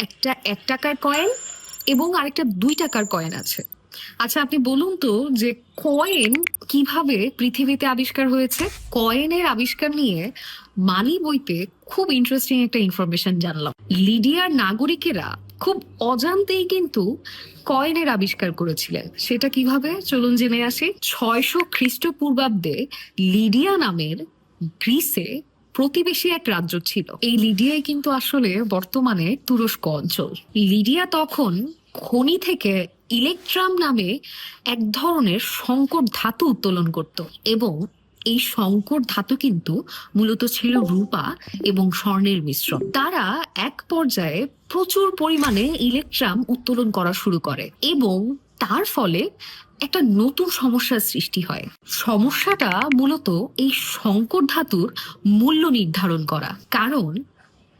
একটা, এক টাকার কয়েন এবং আরেকটা দুই টাকার কয়েন আছে। আচ্ছা আপনি বলুন তো যে কয়েন কীভাবে পৃথিবীতে আবিষ্কার হয়েছে? কয়েনের আবিষ্কার নিয়ে মানি বইতে খুব ইন্টারেস্টিং একটা ইনফরমেশন জানলাম। লিডিয়ার নাগরিকেরা খুব অজান্তেই কিন্তু কয়েনের আবিষ্কার করেছিলেন। সেটা কীভাবে? চলুন জেনে আসি। ছয়শো খ্রিস্টপূর্বাব্দে লিডিয়া নামের গ্রিসে প্রতিবেশী এক রাজ্য ছিল। এই লিডিয়াই কিন্তু আসলে বর্তমানে তুরস্ক অঞ্চল। লিডিয়া তখন খনি থেকে ইলেকট্রাম নামে এক ধরনের সংকট ধাতু উত্তোলন করত এবং এই সংকট ধাতু কিন্তু মূলত ছিল রূপা এবং স্বর্ণের মিশ্রণ। তারা এক পর্যায়ে প্রচুর পরিমাণে ইলেকট্রাম উত্তোলন করা শুরু করে এবং তার ফলে একটা নতুন সমস্যার সৃষ্টি হয়। সমস্যাটা মূলত এই সংকট ধাতুর মূল্য নির্ধারণ করা। কারণ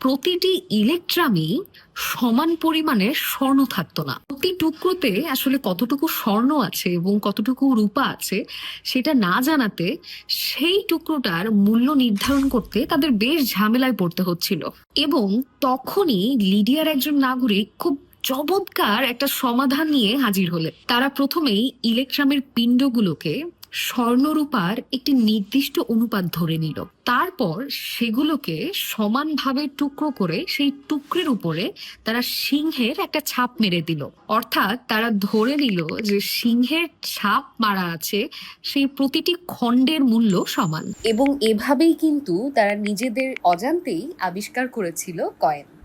প্রতিটি ইলেকট্রামই সমান পরিমাণে স্বর্ণ থাকতো না। প্রতি টুকরোতে আসলে কতটুকু স্বর্ণ আছে এবং কতটুকু রূপা আছে সেটা না জানাতে সেই টুকরোটার মূল্য নির্ধারণ করতে তাদের বেশ ঝামেলায় পড়তে হচ্ছিল। এবং তখনই লিডিয়ার একজন নাগরিক খুব চমৎকার একটা সমাধান নিয়ে হাজির হলেন তারা প্রথমেই ইলেকট্রামের পিণ্ডগুলোকে স্বর্ণরূপার একটি নির্দিষ্ট অনুপাত ধরে নিল। তারপর সেগুলোকে সমানভাবে টুকরো করে সেই টুকরের উপরে তারা সিংহের একটা ছাপ মেরে দিল। অর্থাৎ তারা ধরে নিল যে সিংহের ছাপ মারা আছে, সেই প্রতিটি খণ্ডের মূল্য সমান। এবং এভাবেই কিন্তু তারা নিজেদের অজান্তেই আবিষ্কার করেছিল কয়েন।